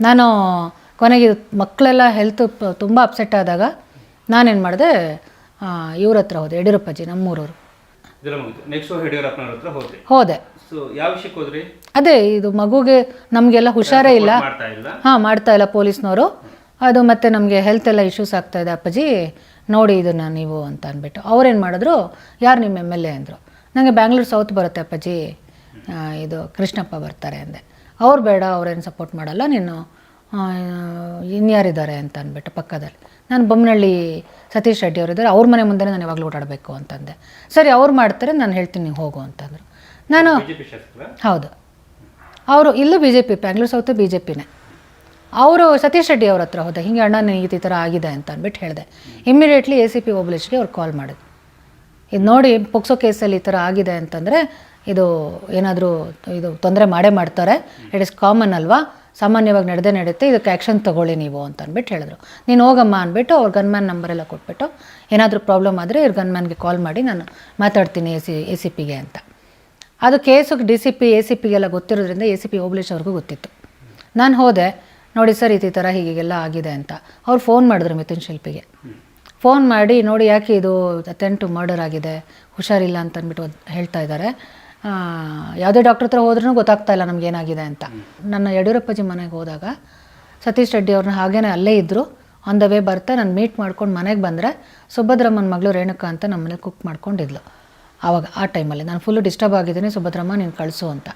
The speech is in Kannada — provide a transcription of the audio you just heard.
ನಾನು ಕೊನೆಗೆ ಮಕ್ಕಳೆಲ್ಲ ಹೆಲ್ತ್ ತುಂಬ ಅಪ್ಸೆಟ್ ಆದಾಗ ನಾನೇನು ಮಾಡಿದೆ ಇವ್ರ ಹತ್ರ ಹೋದೆ ಯಡಿಯೂರಪ್ಪಾಜಿ ನಮ್ಮೂರವರು. ಹೋದೆ. ಅದೇ ಇದು ಮಗುಗೆ ನಮಗೆಲ್ಲ ಹುಷಾರೇ ಇಲ್ಲ. ಹಾಂ ಮಾಡ್ತಾ ಇಲ್ಲ ಪೊಲೀಸ್ನವರು. ಅದು ಮತ್ತೆ ನಮಗೆ ಹೆಲ್ತ್ ಎಲ್ಲ ಇಶ್ಯೂಸ್ ಆಗ್ತಾ ಇದೆ ಅಪ್ಪಾಜಿ. ನೋಡಿ ಇದನ್ನು ನೀವು ಅಂತ ಅಂದ್ಬಿಟ್ಟು. ಅವ್ರೇನು ಮಾಡಿದ್ರು ಯಾರು ನಿಮ್ಮ ಎಂ ಎಲ್ ಎ ಅಂದರು. ನನಗೆ ಬ್ಯಾಂಗ್ಳೂರು ಸೌತ್ ಬರುತ್ತೆ ಅಪ್ಪಾಜಿ. ಇದು ಕೃಷ್ಣಪ್ಪ ಬರ್ತಾರೆ ಅಂದೆ. ಅವ್ರು ಬೇಡ ಅವ್ರೇನು ಸಪೋರ್ಟ್ ಮಾಡಲ್ಲ ನೀನು ಇನ್ಯಾರಿದ್ದಾರೆ ಅಂತ ಅಂದ್ಬಿಟ್ಟು ಪಕ್ಕದಲ್ಲಿ. ನಾನು ಬೊಮ್ಮನಹಳ್ಳಿ ಸತೀಶ್ ರೆಡ್ಡಿ ಅವರಿದ್ದಾರೆ ಅವ್ರ ಮನೆ ಮುಂದೆ ನಾನು ಯಾವಾಗಲೂ ಓಡಾಡಬೇಕು ಅಂತಂದೆ ಸರಿ ಅವ್ರು ಮಾಡ್ತಾರೆ ನಾನು ಹೇಳ್ತೀನಿ ನೀವು ಹೋಗು ಅಂತಂದರು ನಾನು ಹೌದು. ಅವರು ಇಲ್ಲೂ B J P Bangalore south B J ಪಿನೇ ಅವರು ಸತೀಶ್ ರೆಡ್ಡಿ ಅವ್ರ ಹತ್ರ ಹೋದೆ ಹಿಂಗೆ ಅಣ್ಣ ನನಗೆ ಈ ಥರ ಆಗಿದೆ ಅಂತ ಅಂದ್ಬಿಟ್ಟು ಹೇಳಿದೆ. ಇಮ್ಮಿಡಿಯೇಟ್ಲಿ ಎ ಸಿ ಪಿ ಓಬಲೇಶ್ಗೆ ಅವ್ರು ಕಾಲ್ ಮಾಡಿದ್ರು. ಇದು ನೋಡಿ ಪೊಕ್ಸೋ ಕೇಸಲ್ಲಿ ಈ ಥರ ಆಗಿದೆ ಅಂತಂದರೆ ಇದು ಏನಾದರೂ ಇದು ತೊಂದರೆ ಮಾಡೇ ಮಾಡ್ತಾರೆ. ಇಟ್ ಇಸ್ ಕಾಮನ್ ಅಲ್ವಾ? ಸಾಮಾನ್ಯವಾಗಿ ನಡೆದೇ ನಡೆಯುತ್ತೆ. ಇದಕ್ಕೆ ಆ್ಯಕ್ಷನ್ ತೊಗೊಳ್ಳಿ ನೀವು ಅಂತ ಅಂದ್ಬಿಟ್ಟು ಹೇಳಿದ್ರು. ನೀನು ಹೋಗಮ್ಮ ಅಂದ್ಬಿಟ್ಟು ಅವ್ರ ಗನ್ಮ್ಯಾನ್ ನಂಬರೆಲ್ಲ ಕೊಟ್ಬಿಟ್ಟು ಏನಾದರೂ ಪ್ರಾಬ್ಲಮ್ ಆದರೆ ಇವ್ರ ಗನ್ಮ್ಯಾನ್ಗೆ ಕಾಲ್ ಮಾಡಿ ನಾನು ಮಾತಾಡ್ತೀನಿ ಎ ಸಿ ಎ ಸಿ ಪಿಗೆ ಅಂತ. ಅದು ಕೇಸಿಗೆ D C P, A C ಪಿಗೆಲ್ಲ ಗೊತ್ತಿರೋದ್ರಿಂದ ಎ ಸಿ ಪಿ ಓಬ್ಲೇಶ್ ಅವ್ರಿಗೂ ಗೊತ್ತಿತ್ತು. ನಾನು ಹೋದೆ, ನೋಡಿ ಸರ್ ಈ ಥರ ಹೀಗೆಲ್ಲ ಆಗಿದೆ ಅಂತ. ಅವ್ರು ಫೋನ್ ಮಾಡಿದ್ರು ಮಿಥುನ್ ಶಿಲ್ಪಿಗೆ. ಫೋನ್ ಮಾಡಿ ನೋಡಿ ಯಾಕೆ ಇದು ಅಟೆಂಟು ಮರ್ಡರ್ ಆಗಿದೆ, ಹುಷಾರಿಲ್ಲ ಅಂತ ಅಂದ್ಬಿಟ್ಟು ಹೇಳ್ತಾ ಇದ್ದಾರೆ. ಯಾವುದೇ ಡಾಕ್ಟ್ರ್ ಹತ್ರ ಹೋದ್ರೂ ಗೊತ್ತಾಗ್ತಾ ಇಲ್ಲ ನಮ್ಗೆ ಏನಾಗಿದೆ ಅಂತ. ನನ್ನ ಯಡಿಯೂರಪ್ಪಜಿ ಮನೆಗೆ ಹೋದಾಗ ಸತೀಶ್ ರೆಡ್ಡಿ ಅವ್ರನ್ನ ಹಾಗೇನೆ ಅಲ್ಲೇ ಇದ್ದರು ಆನ್ ದ ವೇ ಬರ್ತಾ ನಾನು ಮೀಟ್ ಮಾಡ್ಕೊಂಡು ಮನೆಗೆ ಬಂದರೆ ಸುಭದ್ರಮ್ಮನ ಮಗಳು ರೇಣುಕಾ ಅಂತ ನಮ್ಮ ಮನೆಗೆ ಕುಕ್ ಮಾಡ್ಕೊಂಡಿದ್ಲು. ಆವಾಗ ಆ ಟೈಮಲ್ಲಿ ನಾನು ಫುಲ್ಲು ಡಿಸ್ಟರ್ಬ್ ಆಗಿದ್ದೀನಿ, ಸುಭದ್ರಮ್ಮ ನೀನು ಕಳಿಸು ಅಂತ.